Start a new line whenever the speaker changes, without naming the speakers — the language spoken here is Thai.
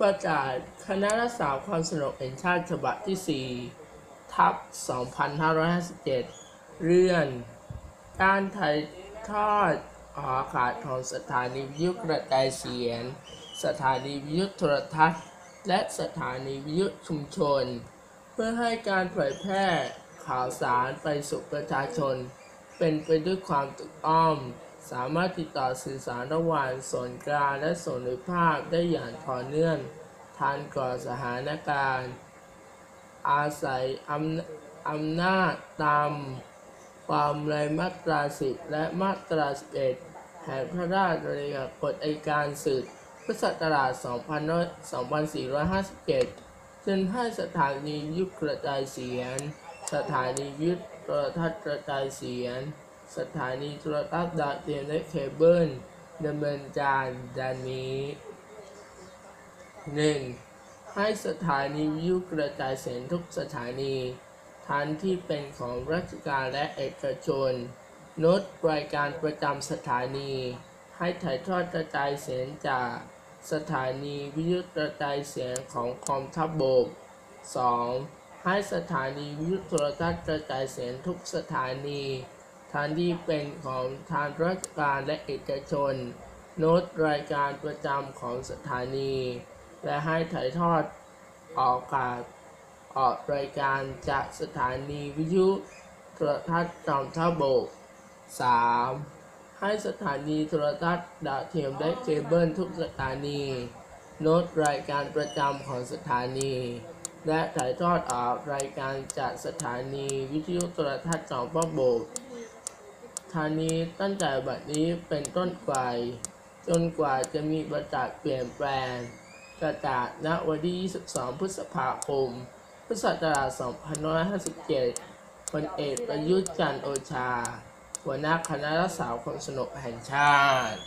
ประกาศคณะรักษาความสงบแห่งชาติฉบับที่ 4 ทับ 2557 เรื่อง การถ่ายทอดออกอากาศของสถานีวิทยุกระจายเสียง สถานีวิทยุโทรทัศน์ และสถานีวิทยุชุมชน เพื่อให้การเผยแพร่ข่าวสารไปสู่ประชาชน เป็นไปด้วยความถูกต้อง สามารถติดต่อสื่อสารระหว่างส่วนกลางและส่วนภูมิภาคได้อย่างต่อเนื่องทันก่อนสถานการณ์ อาศัยอำอำนาจตามความในมาตรา10และมาตรา11แห่งพระราชบัญญัติกฎอัยการศึกพุทธศักราช2457จึงให้สถานีวิทยุกระจายเสียง สถานีวิทยุโทรทัศน์กระจายเสียง สถานีโทรทัศน์ดาวเทียมและเคเบิลดำเนินการดังนี้ 1. ให้สถานีวิทยุกระจายเสียงทุกสถานี ทั้งที่เป็นของราชการและเอกชนน้ตรายการประจำสถานี ให้ถ่ายทอดกระจายเสียงจากสถานีวิทยุกระจายเสียงของกองทัพบก 2. ให้สถานีวิทยุโทรทัศน์กระจายเสียงทุกสถานี ทั้งที่เป็นของทางราชการและเอกชน โน้ตรายการประจำของสถานี และให้ถ่ายทอดออกอากาศออกรายการจากสถานีวิทยุโทรทัศน์กองทัพบก 3. ให้สถานีโทรทัศน์ดาวเทียมและเคเบิลทุกสถานี โน้ตรายการประจำของสถานี และถ่ายทอดออกรายการจากสถานีวิทยุโทรทัศน์กองทัพบก ธานีตั้งแต่บัดนี้เป็นต้นไปจนกว่าจะมีประกาศเปลี่ยนแปลงประกาศณวันที่ 22 พฤษภาคม พุทธศักราช 2557พลเอกประยุทธ์จันทร์โอชา หัวหน้าคณะรักษาความสงบแห่งชาติ